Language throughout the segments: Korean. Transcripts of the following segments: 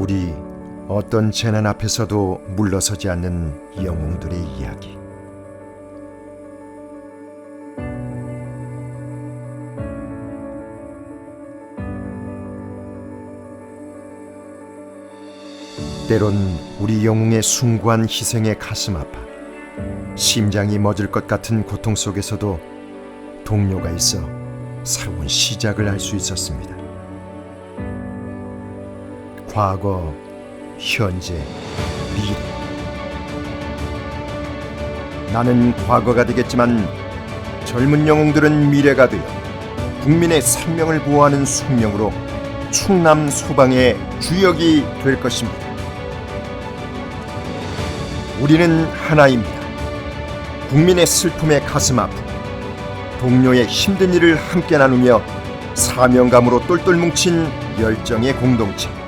우리 어떤 재난 앞에서도 물러서지 않는 영웅들의 이야기. 때론 우리 영웅의 숭고한 희생에 가슴 아파 심장이 멎을 것 같은 고통 속에서도 동료가 있어 새로운 시작을 할 수 있었습니다. 과거, 현재, 미래. 나는 과거가 되겠지만 젊은 영웅들은 미래가 되어 국민의 생명을 보호하는 숙명으로 충남 소방의 주역이 될 것입니다. 우리는 하나입니다. 국민의 슬픔에 가슴 아프고 동료의 힘든 일을 함께 나누며 사명감으로 똘똘 뭉친 열정의 공동체.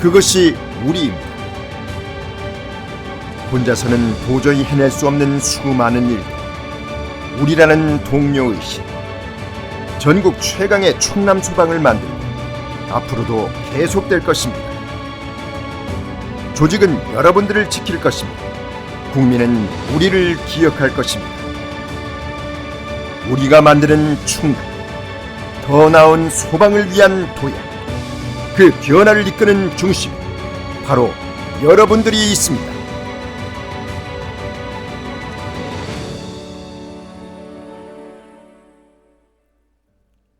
그것이 우리입니다. 혼자서는 도저히 해낼 수 없는 수많은 일들. 우리라는 동료의식. 전국 최강의 충남 소방을 만들고 앞으로도 계속될 것입니다. 조직은 여러분들을 지킬 것입니다. 국민은 우리를 기억할 것입니다. 우리가 만드는 충남, 더 나은 소방을 위한 도약, 그 변화를 이끄는 중심, 바로 여러분들이 있습니다.